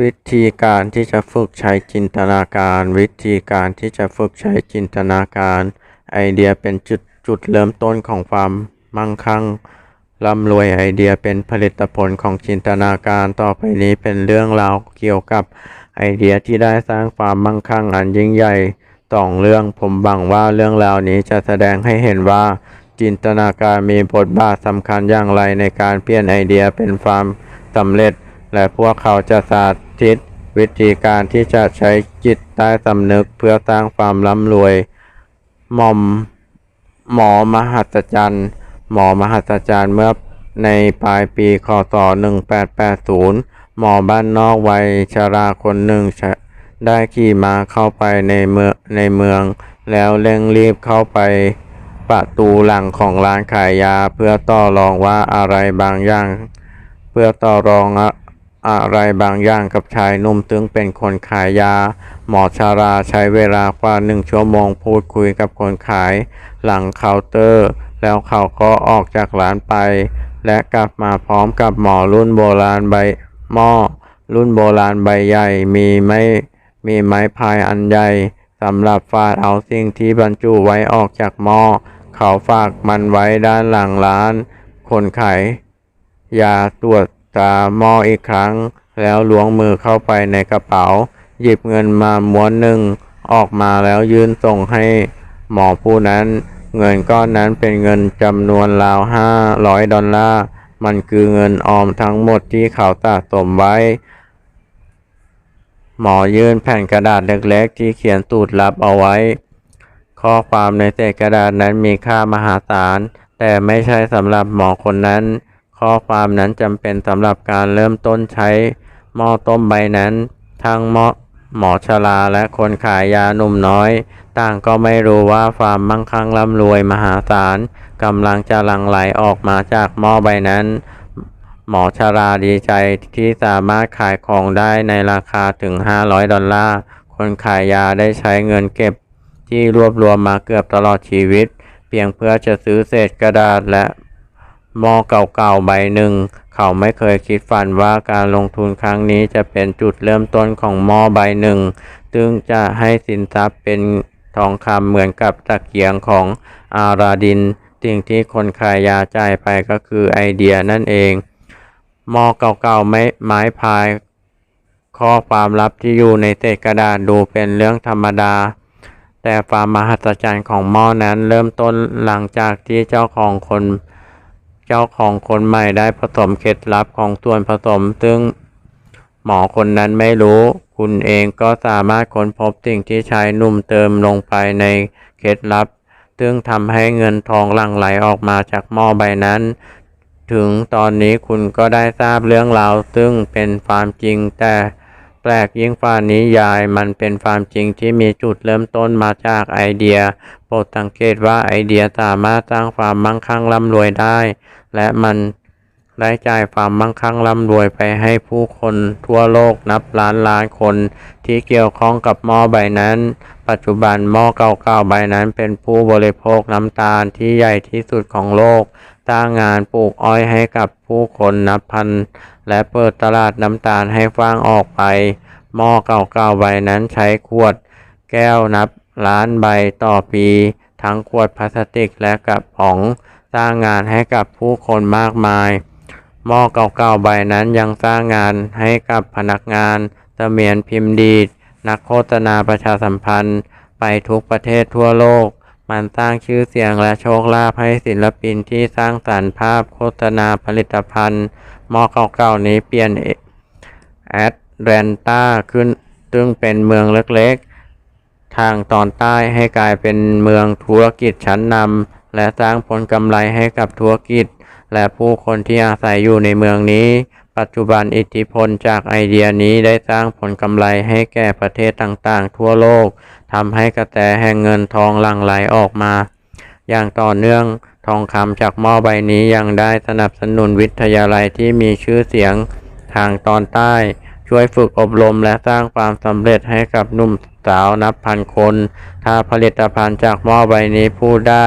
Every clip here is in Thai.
วิธีการที่จะฝึกใช้จินตนาการ วิธีการที่จะฝึกใช้จินตนาการ ไอเดียเป็นจุดจุดเริ่มต้นของความมั่งคั่งร่ำรวยไอเดียเป็นผลิตผลของจินตนาการต่อไปนี้เป็นเรื่องราวเกี่ยวกับไอเดียที่ได้สร้างความมั่งคั่งอันยิ่งใหญ่สองเรื่องผมหวังว่าเรื่องราวนี้จะแสดงให้เห็นว่า จินตนาการมีบทบาทสำคัญอย่างไรในการเปลี่ยนไอเดียเป็นความสำเร็จ และพวกเขาจะสาธิตวิธีการที่จะใช้จิตใต้สำนึกเพื่อสร้างความร่ำรวย หม่อมหมอมหัศจรรย์ หมอมหัศจรรย์เมื่อในปลายปีคศ1880 หมอบ้านนอกวัยชราคนหนึ่งได้ขี่ม้าเข้าไปในเมืองในเมือง แล้วเร่งรีบเข้าไปประตูหลังของร้านขายยาเพื่อต่อรองว่าอะไรบางอย่าง เพื่อต่อรอง อะไรบางอย่างกับชายหนุ่มซึ่งเป็นคนขายยา หมอชาราใช้เวลากว่าหนึ่งชั่วโมงพูดคุยกับคนขาย หลังเคาน์เตอร์ แล้วเขาก็ออกจากร้านไป และกลับมาพร้อมกับหมอรุ่นโบราณใบหม้อรุ่นโบราณใบใหญ่มีไม้มีไม้พายอันใหญ่สำหรับฟาดเอาสิ่งที่บรรจุไว้ออกจากหม้อเขาฝากมันไว้ด้านหลังร้าน คนขายยาตรวจ ตาหม้ออีกครั้ง แล้วล้วงมือเข้าไปในกระเป๋า หยิบเงินมาม้วนหนึ่งออกมาแล้วยื่นส่งให้หมอผู้นั้น เงินก้อนนั้นเป็นเงินจำนวนราวห้าร้อยดอลลาร์มันคือเงินออมทั้งหมดที่เขาสะสมไว้ หมอยื่นแผ่นกระดาษเล็กๆ ที่เขียนสูตรลับเอาไว้ ข้อความในเศษกระดาษนั้นมีค่ามหาศาล แต่ไม่ใช่สำหรับหมอคนนั้น ข้อความนั้นจำเป็นสำหรับการเริ่มต้นใช้หม้อต้มใบนั้น ทั้งหมอหมอชราและคนขายยาหนุ่มน้อย ต่างก็ไม่รู้ว่าความมั่งคั่งร่ำรวยมหาศาลกำลังจะหลั่งไหลออกมาจากหม้อใบนั้น หมอชราดีใจที่สามารถขายของได้ในราคาถึง 500 ดอลลาร์ คนขายยาได้ใช้เงินเก็บ ที่รวบรวมมาเกือบตลอดชีวิต เพียงเพื่อจะซื้อเศษกระดาษและ มอเก่าๆใบหนึ่ง เขาไม่เคยคิดฝันว่าการลงทุนครั้งนี้จะเป็นจุดเริ่มต้นของมอใบหนึ่ง ซึ่งจะให้สินทรัพย์เป็นทองคำเหมือนกับตะเกียงของอาราดิน สิ่งที่คนขายยาจ่ายไปก็คือไอเดียนั่นเองมอเก่าๆไม้ไม้พาย ข้อความลับที่อยู่ในเศษกระดาษดูเป็นเรื่องธรรมดา แต่ความมหัศจรรย์ของหม้อนั้นเริ่มต้นหลังจากที่เจ้าของคน เจ้าของคนใหม่ได้ผสมเคล็ดลับของส่วนผสม ซึ่งหมอคนนั้นไม่รู้ คุณเองก็สามารถค้นพบสิ่งที่ชายหนุ่มเติมลงไปในเคล็ดลับ ซึ่งทำให้เงินทองหลั่งไหลออกมาจากหม้อใบนั้น ถึงตอนนี้คุณก็ได้ทราบเรื่องราวซึ่งเป็นความจริงแต่แปลกยิ่งฟ้านิยายมันเป็นความจริงที่มีจุดเริ่มต้นมาจากไอเดีย โปรดสังเกตว่าไอเดียสามารถสร้างความมั่งคั่งร่ำรวยได้ และมันได้จ่ายความมั่งคั่งร่ำรวยไปให้ผู้คนทั่วโลกนับล้านล้านคนที่เกี่ยวข้องกับหม้อใบนั้น ปัจจุบันหม้อเก่าๆใบนั้นเป็นผู้บริโภคน้ำตาลที่ใหญ่ที่สุดของโลกสร้างงานปลูกอ้อยให้กับผู้คนนับพัน และเปิดตลาดน้ำตาลให้ฟ้างออกไปหม้อเก่าๆใบนั้นใช้ขวด แก้วนับล้านใบต่อปี ทั้งขวดพลาสติกและกระป๋อง สร้างงานให้กับผู้คนมากมาย หม้อเก่าๆใบนั้นยังสร้างงานให้กับพนักงานเสมียนพิมพ์ดีดนักโฆษณาประชาสัมพันธ์ ไปทุกประเทศทั่วโลก มันสร้างชื่อเสียงและโชคลาภให้ศิลปินที่สร้างสรรค์ภาพโฆษณาผลิตภัณฑ์หม้อเก่าๆนี้เปลี่ยนแอตแลนตาขึ้นซึ่งเป็นเมืองเล็กๆ ทางตอนใต้ให้กลายเป็นเมืองธุรกิจชั้นนำ และสร้างผลกำไรให้กับธุรกิจ และผู้คนที่อาศัยอยู่ในเมืองนี้ ปัจจุบันอิทธิพลจากไอเดียนี้ได้สร้างผลกำไรให้แก่ประเทศต่างๆ ทั่วโลกทำให้กระแสแห่งเงินทองหลั่งไหลออกมา อย่างต่อเนื่องทองคำจากหม้อใบนี้ยังได้สนับสนุนวิทยาลัยที่มีชื่อเสียงทางตอนใต้ ช่วยฝึกอบรมและสร้างความสำเร็จให้กับหนุ่มสาวนับพันคน ถ้าผลิตภัณฑ์จากหม้อใบนี้พูดได้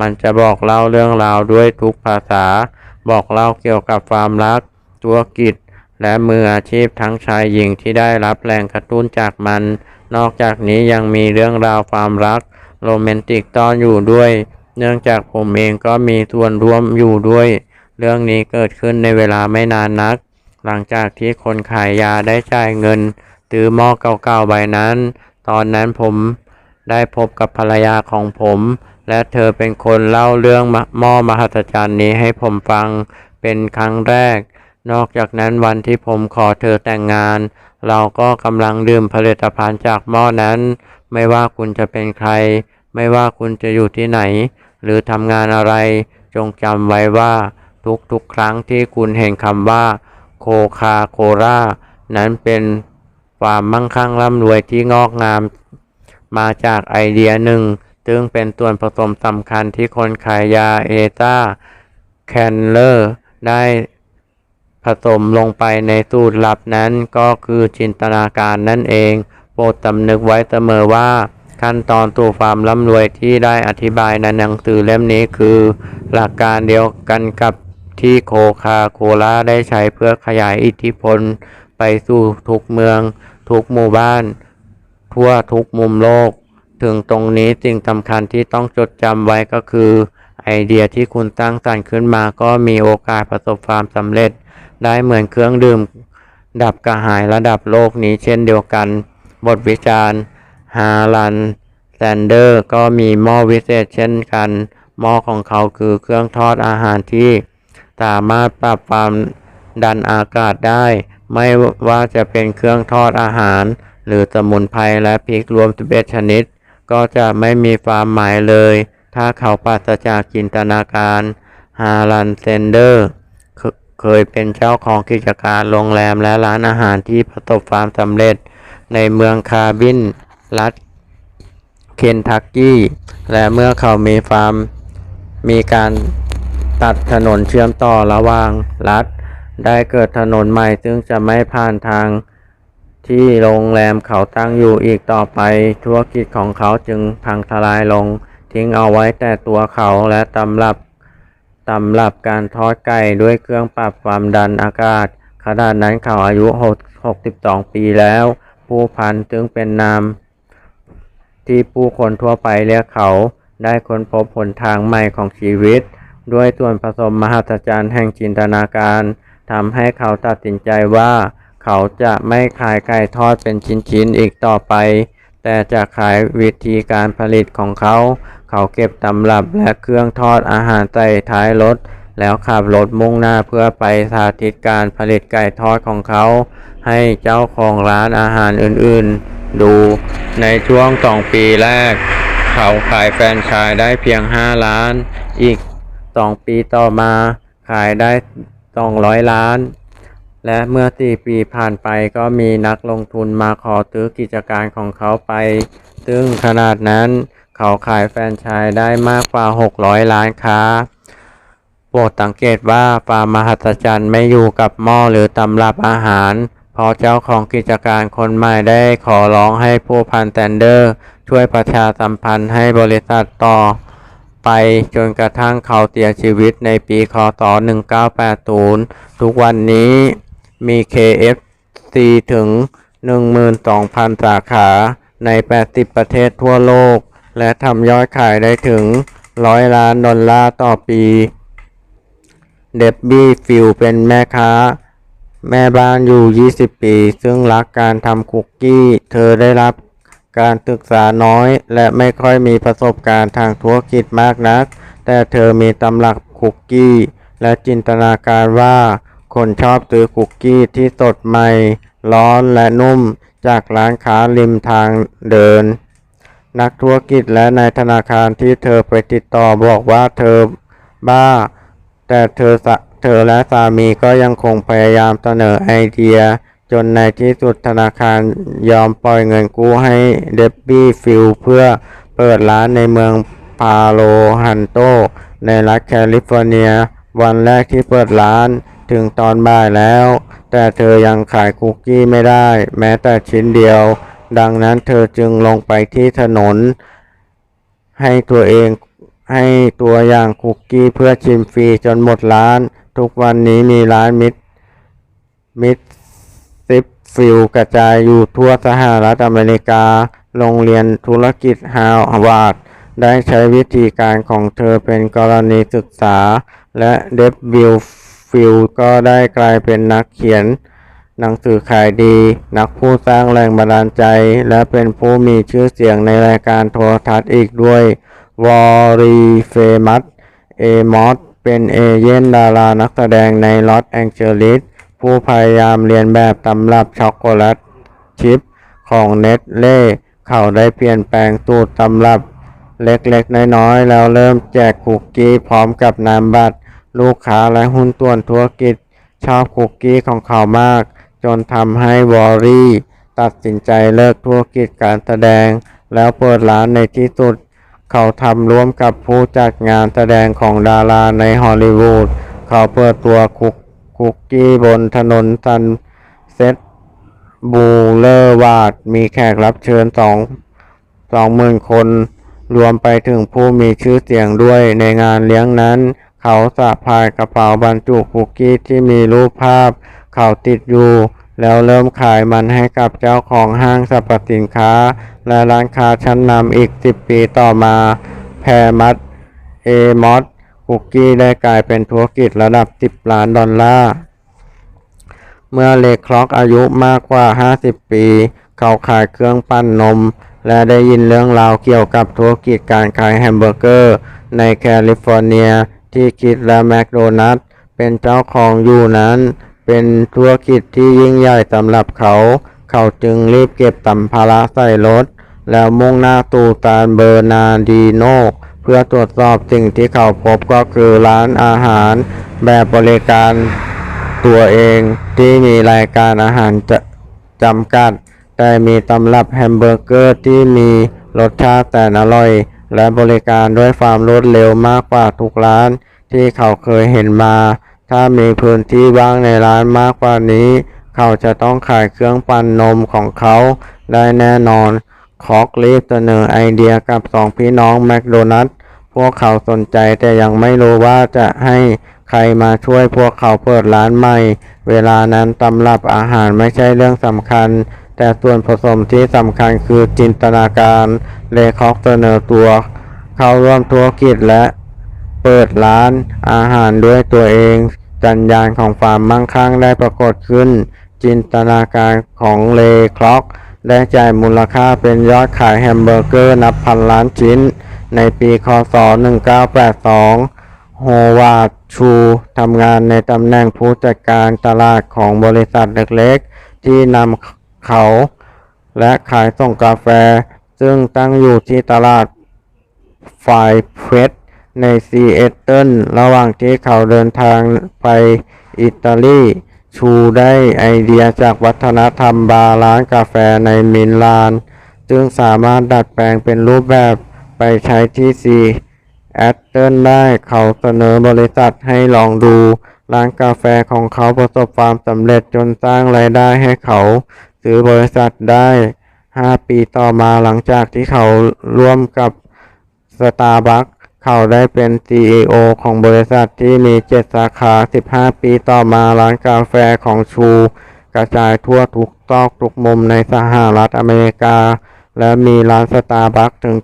มันจะบอกเล่าเรื่องราวด้วยทุกภาษา บอกเล่าเกี่ยวกับความรัก ธุรกิจ และมืออาชีพทั้งชายหญิงที่ได้รับแรงกระตุ้นจากมัน นอกจากนี้ยังมีเรื่องราวความรักโรแมนติกต้อนอยู่ด้วย เนื่องจากผมเองก็มีส่วนร่วมอยู่ด้วย เรื่องนี้เกิดขึ้นในเวลาไม่นานนัก หลังจากที่คนขายยาได้จ่ายเงินซื้อหม้อเก่าๆใบนั้น ตอนนั้นผมได้พบกับภรรยาของผม และเธอเป็นคนเล่าเรื่องหม้อมหัศจรรย์นี้ให้ผมฟังเป็นครั้งแรก นอกจากนั้นวันที่ผมขอเธอแต่งงาน เราก็กำลังดื่มผลิตภัณฑ์จากหม้อนั้น ไม่ว่าคุณจะเป็นใคร ไม่ว่าคุณจะอยู่ที่ไหน หรือทำงานอะไร จงจำไว้ว่า ทุกๆครั้งที่คุณเห็นคำว่า โคคาโคล่านั้นเป็นความมั่งคั่งร่ำรวยที่งอกงาม มาจากไอเดียหนึ่ง ซึ่งเป็นส่วนผสมสำคัญที่คนขายยาเอตาแคนเลอร์ได้ผสมลงไปในสูตรลับนั้นก็คือจินตนาการนั่นเอง โปรดสำนึกไว้เสมอว่า ขั้นตอนตัวความร่ำรวยที่ได้อธิบายในหนังสือเล่มนี้คือ หลักการเดียวกันกับที่โคคาโคล่าได้ใช้เพื่อขยายอิทธิพล ไปสู่ทุกเมือง ทุกหมู่บ้าน ทั่วทุกมุมโลก ถึงตรงนี้สิ่งสำคัญที่ต้องจดจำไว้ก็คือ ไอเดียที่คุณตั้งสรรค์ขึ้นมาก็มีโอกาสประสบความสำเร็จ ได้เหมือนเครื่องดื่ม ดับกระหายระดับโลกนี้เช่นเดียวกัน บทวิจารณ์ฮารันแซนเดอร์ก็มีหม้อวิเศษเช่นกันหม้อของเขาคือเครื่องทอดอาหารที่ สามารถปรับความดันอากาศได้ ไม่ว่าจะเป็นเครื่องทอดอาหาร หรือสมุนไพรและพริกรวม 11 ชนิด ก็จะไม่มีความหมายเลย ถ้าเขาปราศจากจินตนาการฮารันเซนเดอร์เคยเป็นเจ้าของกิจการโรงแรมและร้านอาหารที่ประสบความสำเร็จ ในเมืองคาร์บิน รัฐเคนทักกี้ และเมื่อเขามีฟาร์มมีการตัดถนนเชื่อมต่อระหว่างรัฐ ได้เกิดถนนใหม่ซึ่งจะไม่ผ่านทาง ที่โรงแรมเขาตั้งอยู่อีกต่อไป ธุรกิจของเขาจึงพังทลายลง ทิ้งเอาไว้แต่ตัวเขาและตำรับตำรับการทอดไก่ด้วยเครื่องปรับความดันอากาศ ขนาดนั้นเขาอายุ6 62ปีแล้ว ผู้พันจึงเป็นนาม ที่ผู้คนทั่วไปเรียกเขาได้ค้นพบหนทางใหม่ของชีวิต ด้วยส่วนผสมมหัศจรรย์แห่งจินตนาการทำให้เขาตัดสินใจว่า เขาจะไม่ขายไก่ทอดเป็นชิ้นๆอีกต่อไป แต่จะขายวิธีการผลิตของเขา เขาเก็บตำรับและเครื่องทอดอาหารใส่ท้ายรถ แล้วขับรถมุ่งหน้าเพื่อไปสาธิตการผลิตไก่ทอดของเขา ให้เจ้าของร้านอาหารอื่นๆ ดู ในช่วงสองปีแรก เขาขายแฟรนไชายได้เพียง 5 ล้าน อีก 2 ปีต่อมาขายได้ 200 ล้าน และเมื่อ4ปีผ่านไปก็มีนักลงทุนมาขอซื้อกิจการของเขาไป ซึ่งขนาดนั้นเขาขายแฟรนไชายได้มากกว่า 600 ล้านค้า โปรดสังเกตว่าฟามมหัศจรรย์ไม่อยู่กับหม้อหรือตำรับอาหาร เพราะเจ้าของกิจการคนใหม่ได้ขอร้องให้ผู้พันแตนเดอร์ ช่วยประชาสัมพันธ์ให้บริษัทต่อ ไปจนกระทั่งเขาเสียชีวิตในปีคศ1980 ทุกวันนี้ มี KFC ถึง 12,000 สาขาใน 80 ประเทศทั่วโลก และทำยอดขายได้ถึง 100 ล้านดอลลาร์ต่อปี เดบบี้ฟิลเป็นแม่ค้า แม่บ้านอยู่ 20 ปี ซึ่งรักการทำคุกกี้ เธอได้รับการศึกษาน้อย และไม่ค่อยมีประสบการณ์ทางธุรกิจมากนัก แต่เธอมีตำรับคุกกี้ และจินตนาการว่า คนชอบซื้อคุกกี้ที่สดใหม่ ร้อนและนุ่มจากร้านค้าริมทางเดิน นักธุรกิจและนายธนาคารที่เธอไปติดต่อบอกว่าเธอบ้า แต่เธอเธอและสามีก็ยังคงพยายามเสนอไอเดีย จนในที่สุดธนาคารยอมปล่อยเงินกู้ให้เดบบี้ฟิลเพื่อเปิดร้านในเมืองพาโลฮันโต ในรัฐแคลิฟอร์เนีย วันแรกที่เปิดร้าน ถึงตอนบ่ายแล้ว แต่เธอยังขายคุกกี้ไม่ได้ แม้แต่ชิ้นเดียว ดังนั้นเธอจึงลงไปที่ถนน ให้ตัวเองให้ตัวอย่างคุกกี้เพื่อชิมฟรีจนหมดร้าน ทุกวันนี้มีร้านมิตรมิสซิปฟิลกระจายอยู่ทั่วสหรัฐอเมริกา โรงเรียนธุรกิจฮาวาดได้ใช้วิธีการของเธอเป็นกรณีศึกษาและเดฟวิล ฟิลก็ได้กลายเป็นนักเขียน หนังสือขายดี นักผู้สร้างแรงบันดาลใจ และเป็นผู้มีชื่อเสียงในรายการโทรทัศน์อีกด้วย วอรีเฟมัสเอมอสเป็นเอเย่นดารานักแสดงในลอสแองเจลิสผู้พยายามเรียนแบบตำรับช็อกโกแลตชิพของเนตเล่เขาได้เปลี่ยนแปลงสูตรตำรับเล็กๆ น้อยๆ แล้วเริ่มแจกคุกกี้พร้อมกับนามบัตร ลูกค้าและหุ้นส่วนธุรกิจชอบคุกกี้ของเขามาก จนทำให้วอรี่ ตัดสินใจเลิกธุรกิจการแสดง แล้วเปิดร้านในที่สุด เขาทำร่วมกับผู้จัดงานแสดงของดาราในฮอลลีวูดเขาเปิดตัวคุกคุกกี้บนถนนซันเซ็ตบูเลอร์วาด มีแขกรับเชิญสองสองหมื่นคน รวมไปถึงผู้มีชื่อเสียงด้วยในงานเลี้ยงนั้น เขาสะพายกระเป๋าบรรจุคุกกี้ที่มีรูปภาพ เขาติดอยู่ แล้วเริ่มขายมันให้กับเจ้าของห้างสรรพสินค้า และร้านค้าชั้นนำอีก 10 ปีต่อมา แพรมัดเอมอสคุกกี้ได้กลายเป็นธุรกิจระดับ 10 ล้านดอลลาร์ เมื่อเลคล็อกอายุมากกว่า 50 ปี เขาขายเครื่องปั้นนม และได้ยินเรื่องราวเกี่ยวกับธุรกิจการขายแฮมเบอร์เกอร์ ในแคลิฟอร์เนีย ที่คิดและแมคโดนัลด์เป็นเจ้าของอยู่นั้น เป็นธุรกิจที่ยิ่งใหญ่สำหรับเขา เขาจึงรีบเก็บสัมภาระใส่รถ แล้วมุ่งหน้าตูตานเบอร์นาร์ดิโนเพื่อตรวจสอบสิ่งที่เขาพบก็คือร้านอาหาร แบบบริการตัวเองที่มีรายการอาหารจะจำกัด แต่มีตำรับแฮมเบอร์เกอร์ที่มีรสชาติแสนอร่อย และบริการด้วยความรวดเร็วมากกว่าทุกร้านที่เขาเคยเห็นมา ถ้ามีพื้นที่ว่างในร้านมากกว่านี้ เขาจะต้องขายเครื่องปั่นนมของเขาได้แน่นอน คอกรีบเสนอไอเดียกับสองพี่น้องแมคโดนัลด์พวกเขาสนใจแต่ยังไม่รู้ว่าจะให้ใครมาช่วยพวกเขาเปิดร้านใหม่ เวลานั้นตำรับอาหารไม่ใช่เรื่องสำคัญ แต่ส่วนผสมที่สำคัญคือจินตนาการเลคอกเสนอตัว เข้าร่วมธุรกิจและเปิดร้านอาหารด้วยตัวเอง จัญญาณของความมั่งคั่งได้ปรากฏขึ้น จินตนาการของเลคล็อกได้จ่ายมูลค่าเป็นยอดขายแฮมเบอร์เกอร์นับพันล้านชิ้น ในปีคศ 1982 โฮวาดชูทำงานในตำแหน่งผู้จัดการตลาดของบริษัทเล็กๆ ที่นำ เขา และขายส่งกาแฟ ซึ่งตั้งอยู่ที่ตลาดไฟเฟสในซีแอตเทิลระหว่างที่เขาเดินทางไปอิตาลีชูได้ไอเดียจากวัฒนธรรมบาร์ร้านกาแฟในมิลานซึ่งสามารถดัดแปลงเป็นรูปแบบไปใช้ที่ซีแอตเทิลได้เขาเสนอบริษัทให้ลองดู ร้านกาแฟของเขาประสบความสำเร็จจนสร้างรายได้ให้เขา ซื้อบริษัทได้ 5 ปีต่อมาหลังจากที่เขาร่วมกับสตาร์บัคเขาได้เป็น CEO ของบริษัทที่มี 7 สาขา 15 ปีต่อมาร้านกาแฟของชู กระจายทั่วทุกซอกทุกมุมในสหรัฐอเมริกา และมีร้านสตาร์บัคถึง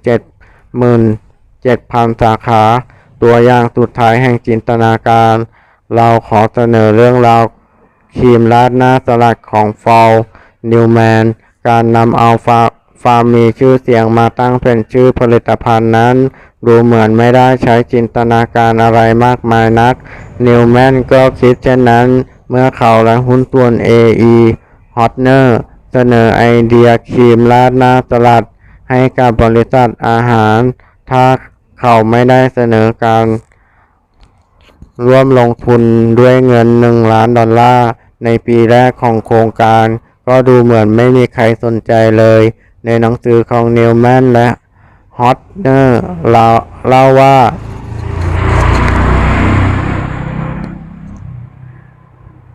77,000 สาขา ตัวอย่างสุดท้ายแห่งจินตนาการ เราขอเสนอเรื่องราวครีมราดหน้าสลัดของฟอล นิวแมน การนำเอาฟาฟาร์มมีชื่อเสียงมาตั้งเป็นชื่อผลิตภัณฑ์นั้น ดูเหมือนไม่ได้ใช้จินตนาการอะไรมากมายนัก นิวแมนก็คิดเช่นนั้น เมื่อเขาและหุ้นส่วน AE Hotner เสนอไอเดียครีมราดหน้าสลัด ให้กับบริษัทอาหาร ถ้าเขาไม่ได้เสนอการร่วมลงทุนด้วยเงิน 1 ล้านดอลลาร์ในปีแรกของโครงการ ก็ดูเหมือนไม่มีใครสนใจเลย ในหนังสือของนิวแมนและฮอตเนอร์เล่าเล่าว่า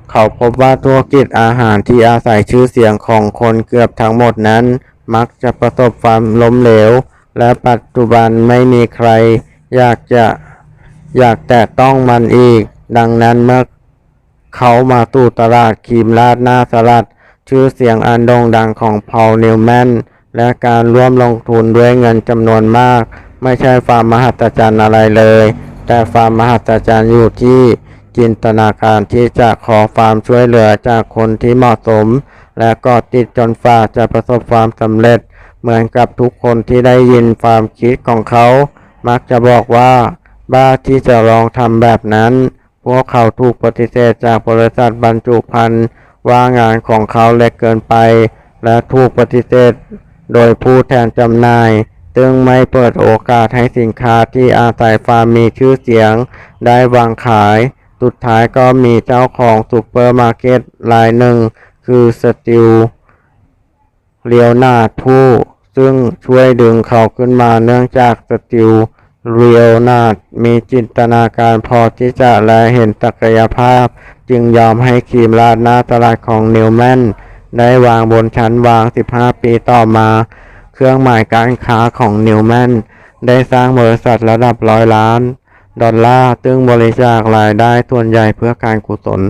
เขาพบว่าธุรกิจอาหารที่อาศัยชื่อเสียงของคนเกือบทั้งหมดนั้น มักจะประสบความล้มเหลว และปัจจุบันไม่มีใคร อยากจะอยากแตะต้องมันอีก ดังนั้นเมื่อเขามาตู่ตลาดครีมราดหน้าสลัด ชื่อเสียงอันโด่งดังของพอลนิวแมนและการร่วมลงทุนด้วยเงินจำนวนมาก ไม่ใช่ความมหัศจรรย์อะไรเลย แต่ความมหัศจรรย์อยู่ที่จินตนาการที่จะขอความช่วยเหลือจากคนที่เหมาะสม และก็ติดจนฝ่าจะประสบความสำเร็จ เหมือนกับทุกคนที่ได้ยินความคิดของเขา มักจะบอกว่า บ้าที่จะลองทำแบบนั้น พวกเขาถูกปฏิเสธจากบริษัทบรรจุภัณฑ์ ว่างานของเขาเล็กเกินไป และถูกปฏิเสธโดยผู้แทนจำหน่าย ซึ่งไม่เปิดโอกาสให้สินค้าที่อาศัยความมีชื่อเสียง ได้วางขาย สุดท้ายก็มีเจ้าของซูเปอร์มาร์เก็ตรายหนึ่ง คือสติลเลียวนาร์ดผู้ ซึ่งช่วยดึงเขาขึ้นมาเนื่องจากสติล เลียวนาดมีจินตนาการพอที่จะและเห็นศักยภาพ จึงยอมให้ครีมราดหน้าตลาดของนิวแมนได้วางบนชั้นวาง 15 ปีต่อมา เครื่องหมายการค้าของนิวแมนได้สร้างบริษัทระดับร้อยล้าน ดอลลาร์ซึ่งบริจาครายได้ส่วนใหญ่เพื่อการกุศล